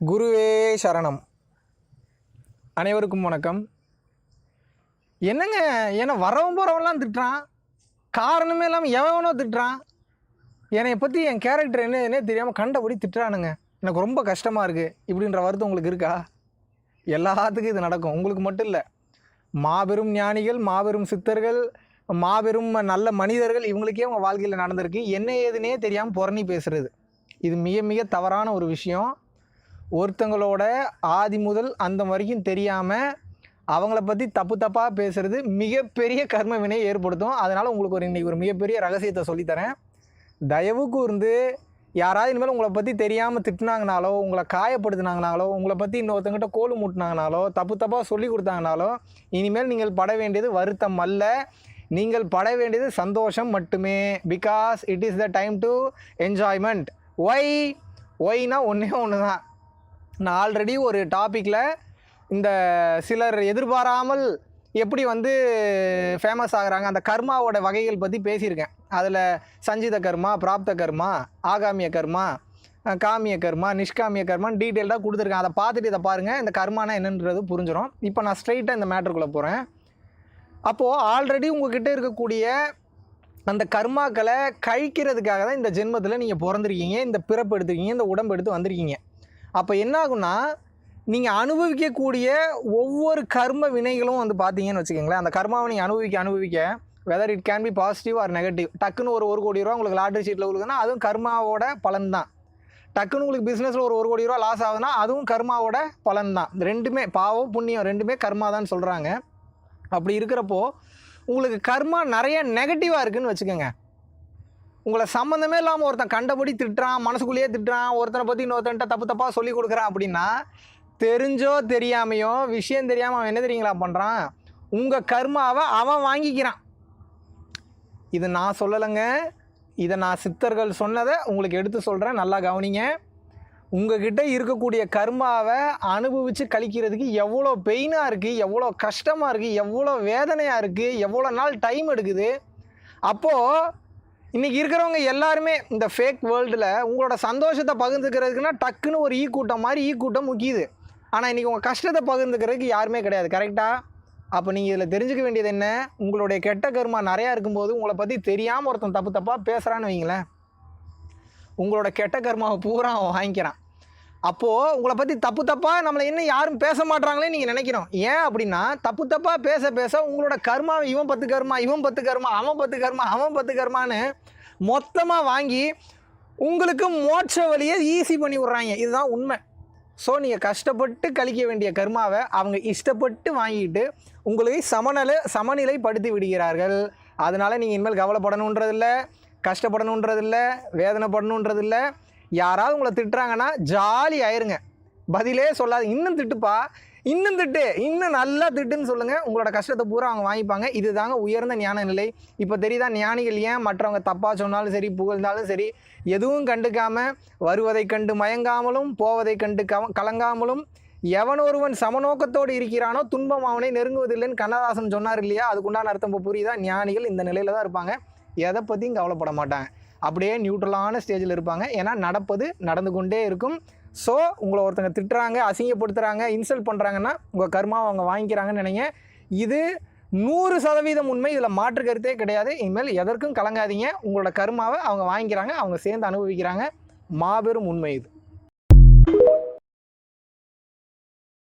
குருவே சரணம். அனைவருக்கும் வணக்கம். என்னங்க என்னை வரவன் போகிறவன்லாம் திட்டுறான். காரணமே இல்லாமல் எவனோ திட்டுறான். என்னை பற்றி என் கேரக்டர் என்ன என்னன்னே தெரியாமல் கண்டபடி திட்டுறானுங்க. எனக்கு ரொம்ப கஷ்டமாக இருக்குது இப்படின்ற வருத்தம் உங்களுக்கு இருக்கா? எல்லாத்துக்கும் இது நடக்கும். உங்களுக்கு மட்டும் இல்லை. மாபெரும் ஞானிகள் மாபெரும் சித்தர்கள் மாபெரும் நல்ல மனிதர்கள் இவங்களுக்கே அவங்க வாழ்க்கையில் நடந்திருக்கு. என்ன ஏதுனே தெரியாமல் புறணி பேசுகிறது இது மிக மிக தவறான ஒரு விஷயம். ஒருத்தங்களோட ஆதி முதல் அந்த வரைக்கும் தெரியாமல் அவங்கள பற்றி தப்பு தப்பாக பேசுகிறது மிகப்பெரிய கர்ம வினை ஏற்படுத்தும். அதனால் உங்களுக்கு ஒரு இன்றைக்கி ஒரு மிகப்பெரிய ரகசியத்தை சொல்லித்தரேன். தயவு கூர்ந்து யாராவது இனிமேல் உங்களை பற்றி தெரியாமல் திட்டினாங்கனாலோ உங்களை காயப்படுத்தினாங்கனாலோ உங்களை பற்றி இன்னொருத்தங்கிட்ட கோல் மூட்டினாங்கனாலோ தப்பு தப்பாக சொல்லி கொடுத்தாங்கனாலோ இனிமேல் நீங்கள் பட வேண்டியது வருத்தம் அல்ல. நீங்கள் பட வேண்டியது சந்தோஷம் மட்டுமே. Because it is the time to enjoyment why ஒய்னா ஒன்றே ஒன்று தான் நான் ஆல்ரெடி ஒரு டாப்பிக்கில் இந்த சிலர் எதிர்பாராமல் எப்படி வந்து ஃபேமஸ் ஆகுறாங்க அந்த கர்மாவோட வகைகள் பற்றி பேசியிருக்கேன். அதில் சஞ்சித கர்மா பிராப்த கர்மா ஆகாமிய கர்மா காமிய கர்மா நிஷ்காமிய கர்மான்னு டீட்டெயில்டாக கொடுத்துருக்கேன். அதை பார்த்துட்டு இதை பாருங்கள் இந்த கர்மானா என்னன்றது புரிஞ்சிடும் இப்போ நான் ஸ்ட்ரைட்டாக இந்த மேட்டருக்குள்ளே போகிறேன் அப்போது ஆல்ரெடி உங்ககிட்ட இருக்கக்கூடிய அந்த கர்மாக்களை கழிக்கிறதுக்காக தான் இந்த ஜென்மத்தில் நீங்கள் பிறந்திருக்கீங்க இந்த பிறப்பு எடுத்துருக்கீங்க இந்த உடம்பு எடுத்து வந்திருக்கீங்க. அப்போ என்ன ஆகும்னா நீங்கள் அனுபவிக்கக்கூடிய ஒவ்வொரு கர்ம வினைகளும் வந்து பார்த்தீங்கன்னு வச்சுக்கோங்களேன். அந்த கர்மாவை நீங்கள் அனுபவிக்க அனுபவிக்க whether it can be positive or negative டக்குன்னு ஒரு ஒரு கோடி ரூபா உங்களுக்கு லாட்ரி சீட்டில் விழுகுதுன்னா அதுவும் கர்மாவோட பலன் தான். டக்குன்னு உங்களுக்கு பிஸ்னஸில் ஒரு ஒரு கோடி ரூபா லாஸ் ஆகுதுன்னா அதுவும் கர்மாவோட பலன் தான். ரெண்டுமே பாவம் புண்ணியம் ரெண்டுமே கர்மா தான் சொல்கிறாங்க அப்படி இருக்கிறப்போ உங்களுக்கு கர்மா நிறைய நெகட்டிவாக இருக்குதுன்னு வச்சுக்கோங்க. உங்களை சம்மந்தமே இல்லாமல் ஒருத்தன் கண்டபடி திட்டுறான் மனசுக்குள்ளேயே திட்டுறான் ஒருத்தனை பற்றி இன்னொருத்தன்ட்ட தப்பு தப்பாக சொல்லி கொடுக்குறான் அப்படின்னா தெரிஞ்சோ தெரியாமையோ விஷயம் தெரியாமல் அவன் என்ன தெரியுங்களா பண்ணுறான் உங்கள் கர்மாவை அவன் வாங்கிக்கிறான். இது நான் சொல்லலைங்க. இதை நான் சித்தர்கள் சொன்னதை உங்களுக்கு எடுத்து சொல்கிறேன் நல்லா கவனிங்க. உங்ககிட்ட இருக்கக்கூடிய கர்மாவை அனுபவித்து கழிக்கிறதுக்கு எவ்வளோ பெயினாக இருக்குது எவ்வளோ கஷ்டமாக இருக்குது எவ்வளோ வேதனையாக இருக்குது எவ்வளோ நாள் டைம் எடுக்குது. அப்போது இன்றைக்கி இருக்கிறவங்க எல்லாருமே இந்த ஃபேக் வேர்ல்டில் உங்களோட சந்தோஷத்தை பகிர்ந்துக்கிறதுக்குன்னா டக்குன்னு ஒரு ஈ கூட்டம் மாதிரி ஈ கூட்டம் முக்கியது. ஆனால் இன்றைக்கி உங்கள் கஷ்டத்தை பகிர்ந்துக்கிறதுக்கு யாருமே கிடையாது. கரெக்டாக அப்போ நீங்கள் இதில் தெரிஞ்சுக்க வேண்டியது என்ன? உங்களுடைய கெட்ட கருமா நிறையா இருக்கும்போது உங்களை பற்றி தெரியாமல் ஒருத்தன் தப்பு தப்பாக பேசுகிறான்னு வைங்களேன் உங்களோட கெட்ட கர்மாவை பூரா அவன் வாங்கிக்கிறான். அப்போது உங்களை பற்றி தப்பு தப்பாக நம்மளை இன்னும் யாரும் பேச மாட்றாங்களே நீங்கள் நினைக்கிறோம். ஏன் அப்படின்னா தப்பு தப்பாக பேச பேச உங்களோட கர்மாவை இவன் பத்து கர்மா இவன் பத்து கர்மா அவன் பத்து கர்மா அவன் பத்து கர்மான்னு மொத்தமாக வாங்கி உங்களுக்கு மோட்ச வழியை ஈஸி பண்ணி விட்றாங்க. இதுதான் உண்மை. ஸோ நீங்கள் கஷ்டப்பட்டு கழிக்க வேண்டிய கர்மாவை அவங்க இஷ்டப்பட்டு வாங்கிட்டு உங்களை சமநிலை சமநிலைப்படுத்தி விடுகிறார்கள். அதனால் நீங்கள் இனிமேல் கவலைப்படணுன்றதில்ல கஷ்டப்படணுன்றதில்ல வேதனைப்படணுன்றதில்ல. யாராவது உங்களை திட்டுறாங்கன்னா ஜாலி ஆயிருங்க. பதிலே சொல்லாது. இன்னும் திட்டுப்பா. இன்னும் திட்டு. இன்னும் நல்லா திட்டுன்னு சொல்லுங்கள் உங்களோட கஷ்டத்தை பூரா அவங்க வாங்கிப்பாங்க. இதுதாங்க உயர்ந்த ஞான நிலை. இப்போ தெரியுதா? ஞானிகள் ஏன் மற்றவங்க தப்பாக சொன்னாலும் சரி புகழ்ந்தாலும் சரி எதுவும் கண்டுக்காமல் வருவதை கண்டு மயங்காமலும் போவதை கண்டு கவ கலங்காமலும் எவன் ஒருவன் சமநோக்கத்தோடு இருக்கிறானோ துன்பம் அவனை நெருங்குவதில்லைன்னு கண்ணதாசன் சொன்னார் இல்லையா? அதுக்குண்டான அர்த்தம் இப்போ புரியுதா? ஞானிகள் இந்த நிலையில தான் இருப்பாங்க. எதை பற்றியும் கவலைப்பட மாட்டாங்க. அப்படியே நியூட்ரலான ஸ்டேஜில் இருப்பாங்க. ஏன்னா நடப்பது நடந்து கொண்டே இருக்கும். ஸோ உங்களை ஒருத்தங்க திட்டுறாங்க அசிங்கப்படுத்துகிறாங்க இன்சல்ட் பண்ணுறாங்கன்னா உங்கள் கர்மாவை அவங்க வாங்கிக்கிறாங்கன்னு நினைங்க. இது நூறு சதவீதம் உண்மை. இதில் மாற்று கருத்தே கிடையாது. இனிமேல் எதற்கும் கலங்காதீங்க. உங்களோட கர்மாவை அவங்க வாங்கிக்கிறாங்க அவங்க சேர்ந்து அனுபவிக்கிறாங்க. மாபெரும் உண்மை இது.